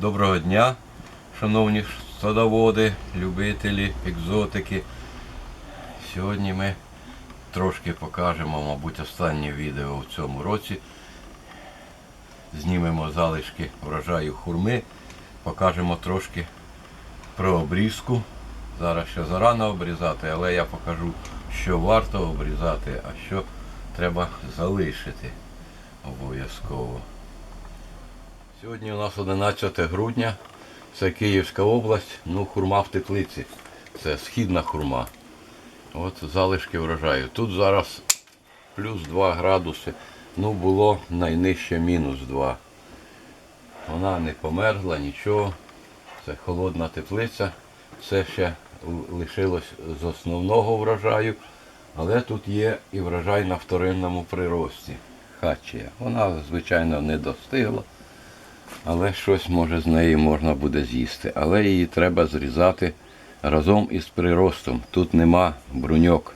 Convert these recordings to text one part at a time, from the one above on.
Доброго дня, шановні садоводи, любителі, екзотики. Сьогодні ми трошки покажемо, мабуть, останнє відео в цьому році. Знімемо залишки врожаю хурми, покажемо трошки про обрізку. Зараз ще зарано обрізати, але я покажу, що варто обрізати, а що треба залишити обов'язково. Сьогодні у нас 11 грудня, це Київська область, ну хурма в теплиці. Це східна хурма. От залишки врожаю. Тут зараз плюс 2 градуси. Ну було найнижче мінус 2. Вона не померзла, нічого. Це холодна теплиця. Це ще лишилось з основного врожаю. Але тут є і врожай на вторинному прирості. Хачія. Вона, звичайно, не достигла. Але щось може з неї можна буде з'їсти. Але її треба зрізати разом із приростом. Тут нема бруньок.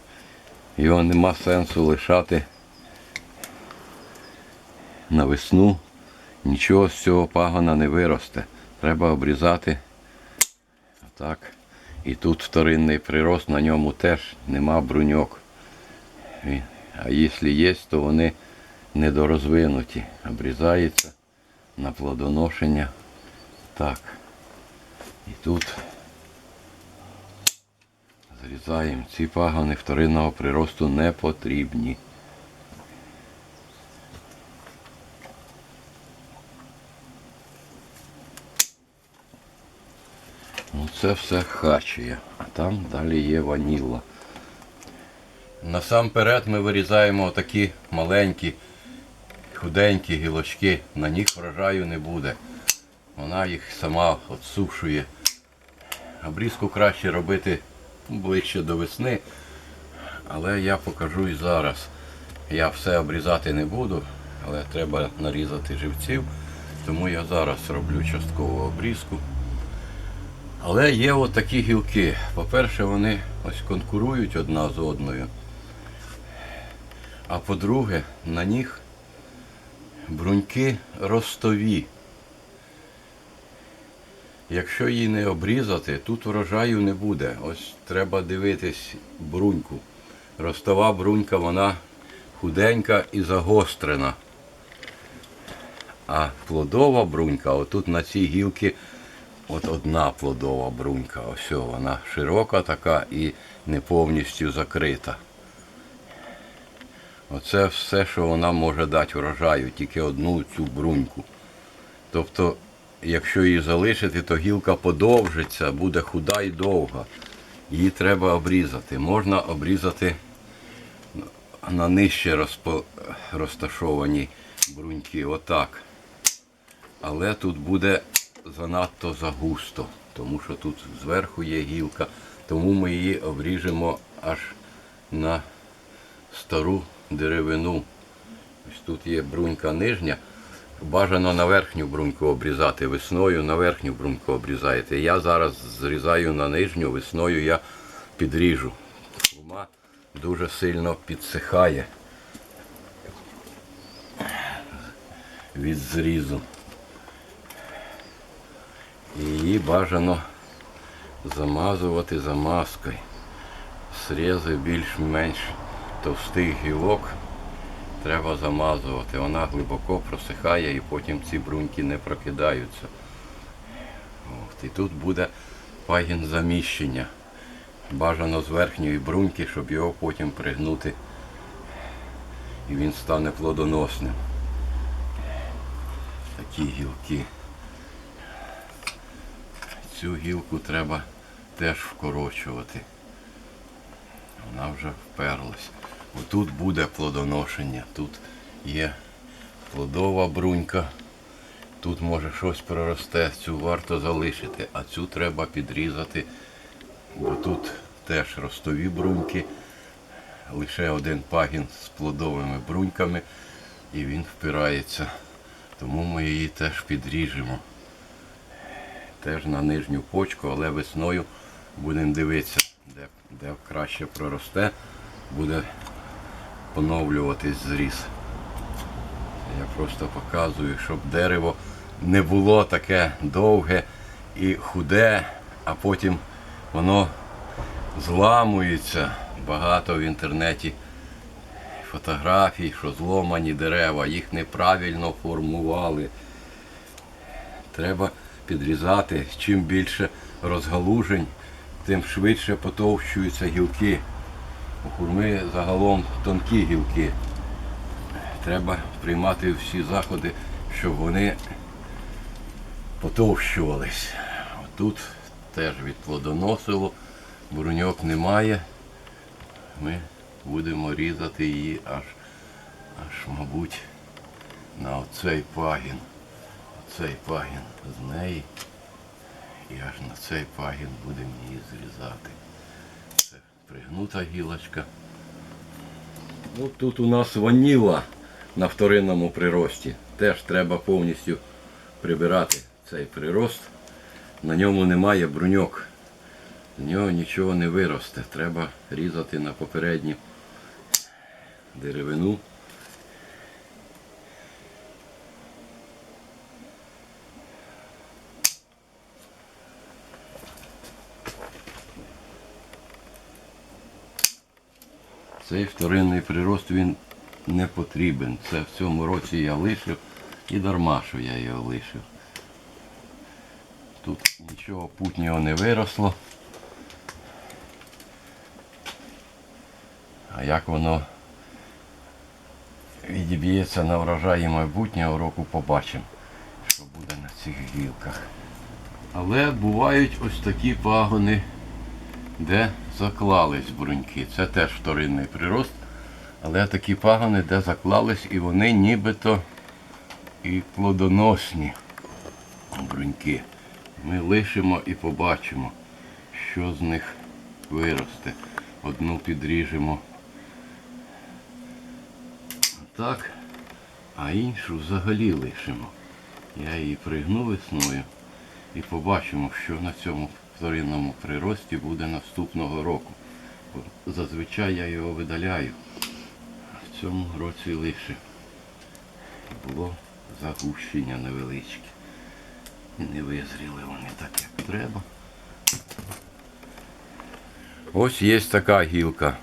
Його нема сенсу лишати на весну. Нічого з цього пагона не виросте. Треба обрізати. Так. І тут вторинний прирост, на ньому теж нема бруньок. А якщо є, то вони недорозвинуті. Обрізається на плодоношення. Так. І тут зрізаємо. Ці пагони вторинного приросту не потрібні. Ну це все хачує, а там далі є ваніла. Насамперед ми вирізаємо такі маленькі, худенькі гілочки. На них врожаю не буде. Вона їх сама отсушує. Обрізку краще робити ближче до весни. Але я покажу і зараз. Я все обрізати не буду, але треба нарізати живців. Тому я зараз роблю часткову обрізку. Але є от такі гілки. По-перше, вони ось конкурують одна з одною. А по-друге, на них бруньки ростові. Якщо її не обрізати, тут врожаю не буде. Ось треба дивитись бруньку. Ростова брунька, вона худенька і загострена. А плодова брунька, отут на цій гілці от одна плодова брунька. Ось вона широка така і не повністю закрита. Оце все, що вона може дати врожаю, тільки одну цю бруньку. Тобто, якщо її залишити, то гілка подовжиться, буде худа і довга. Її треба обрізати. Можна обрізати на нижче розпо- розташовані бруньки, отак. Але тут буде занадто загусто, тому що тут зверху є гілка, тому ми її обріжемо аж на стару деревину. Ось тут є брунька нижня. Бажано на верхню бруньку обрізати весною, на верхню бруньку обрізаєте. Я зараз зрізаю на нижню, весною я підріжу. Хурма дуже сильно підсихає від зрізу. І її бажано замазувати замазкою. Срізи більш-менш товстих гілок треба замазувати. Вона глибоко просихає і потім ці бруньки не прокидаються. От, і тут буде пагін заміщення. Бажано з верхньої бруньки, щоб його потім пригнути і він стане плодоносним. Такі гілки. Цю гілку треба теж вкорочувати. Вона вже вперлась. Отут буде плодоношення, тут є плодова брунька, тут може щось проросте, цю варто залишити, а цю треба підрізати, бо тут теж ростові бруньки, лише один пагін з плодовими бруньками і він впирається. Тому ми її теж підріжемо теж на нижню почку, але весною будемо дивитися, де, де краще проросте, буде поновлюватись зріз. Я просто показую, щоб дерево не було таке довге і худе, а потім воно зламується. Багато в інтернеті фотографій, що зломані дерева, їх неправильно формували. Треба підрізати. Чим більше розгалужень, тим швидше потовщуються гілки. У хурми загалом тонкі гілки. Треба приймати всі заходи, щоб вони потовщувались. Тут теж відплодоносило, бруньок немає. Ми будемо різати її аж, аж мабуть, на оцей пагін. Оцей пагін з неї. І аж на цей пагін будемо її зрізати. Це пригнута гілочка. Ну, тут у нас ваніла на вторинному прирості. Теж треба повністю прибирати цей прирост. На ньому немає бруньок. З нього нічого не виросте. Треба різати на попередню деревину. Цей вторинний прирост він не потрібен. Це в цьому році я лишив і дарма, що я його лишив. Тут нічого путнього не виросло. А як воно відіб'ється на врожаї майбутнього року, побачимо, що буде на цих гілках. Але бувають ось такі пагони, де заклались бруньки. Це теж вторинний прирост. Але такі пагони, де заклались, і вони нібито і плодоносні бруньки. Ми лишимо і побачимо, що з них виросте. Одну підріжемо так, а іншу взагалі лишимо. Я її пригну весною і побачимо, що на цьому вторинному прирості буде наступного року. Зазвичай я його видаляю. В цьому році лише було загущення невеличке. І не визріли вони так, як треба. Ось є така гілка,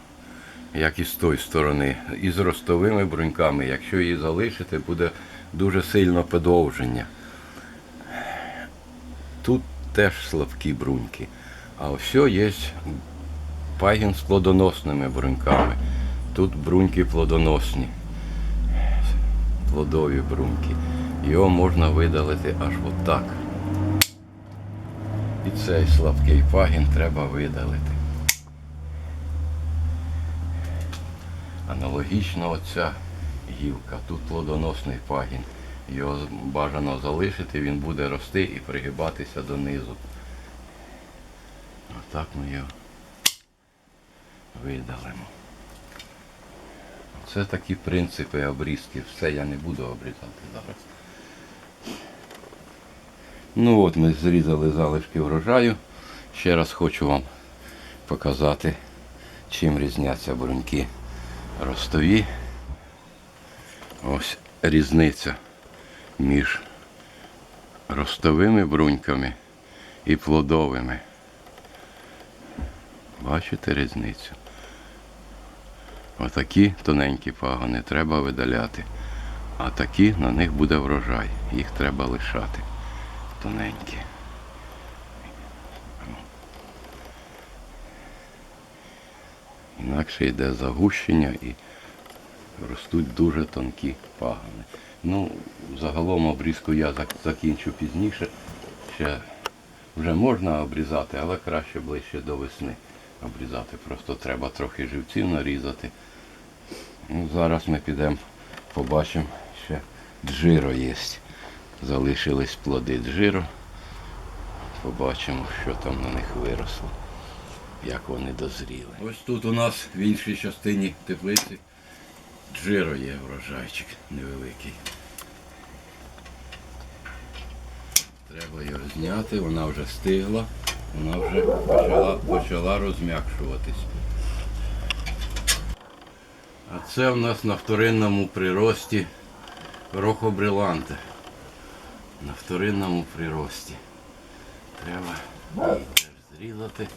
як і з тої сторони, із ростовими бруньками. Якщо її залишити, буде дуже сильно подовження. Теж слабкі бруньки. А ось є пагін з плодоносними бруньками. Тут бруньки плодоносні. Плодові бруньки. Його можна видалити аж отак. І цей слабкий пагін треба видалити. Аналогічно оця гілка. Тут плодоносний пагін. Його бажано залишити, він буде рости і пригибатися донизу. Отак ми його видалимо. Це такі принципи обрізки. Все я не буду обрізати зараз. Ну от ми зрізали залишки врожаю. Ще раз хочу вам показати, чим різняться бруньки ростові. Ось різниця між ростовими бруньками і плодовими. Бачите різницю? Отакі тоненькі пагони треба видаляти. А такі на них буде врожай. Їх треба лишати. Тоненькі. Інакше йде загущення і ростуть дуже тонкі пагони. Ну, загалом обрізку я закінчу пізніше. Ще вже можна обрізати, але краще ближче до весни обрізати. Просто треба трохи живців нарізати. Ну, зараз ми підемо, побачимо, ще джиро є. Залишились плоди джиро. Побачимо, що там на них виросло, як вони дозріли. Ось тут у нас в іншій частині теплиці джиро є врожайчик невеликий. Треба його зняти, вона вже стигла, вона вже почала, почала розм'якшуватись. А це в нас на вторинному прирості рохобриланте. на вторинному прирості. Треба її зрізати.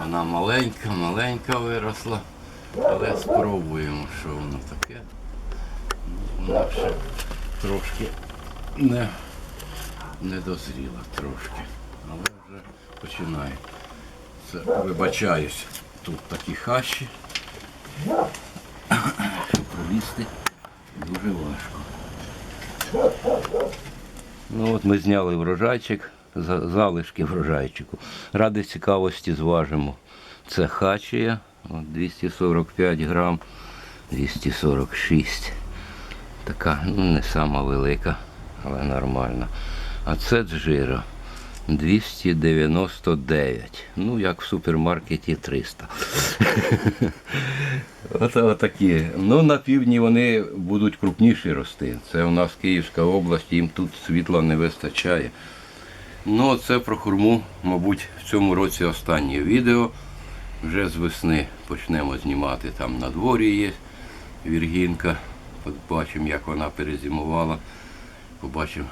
Вона маленька, маленька виросла. Але спробуємо, що воно таке. Ну, Вона ще трошки не, не дозріла трошки. Але вже починає. Це вибачаюсь. Тут такі хащі. Щоб пролізти дуже важко. Ну от ми зняли врожайчик, залишки врожайчику. Ради цікавості зважимо. Це хачія, от 245 грам, 246. Така, ну не сама велика, але нормальна. А це джира 299. Ну, як в супермаркеті 300. От, отакі. Ну, на півдні вони будуть крупніші рости. Це у нас Київська область, їм тут світла не вистачає. Ну, це про хурму, мабуть, в цьому році останнє відео. Вже з весни почнемо знімати. Там на дворі є віргінка. Побачимо, як вона перезимувала. Побачимо,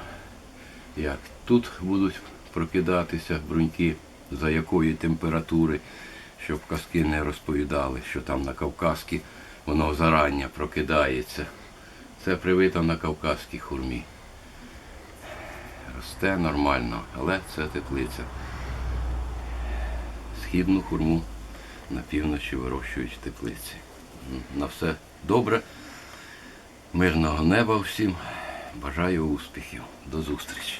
як тут будуть прокидатися бруньки, за якої температури, щоб казки не розповідали, що там на Кавказській воно зарання прокидається. Це привито на Кавказській хурмі. Росте нормально, але це теплиця. Східну хурму на півночі вирощують теплиці. На все добре. Мирного неба всім. Бажаю успіхів. До зустрічі.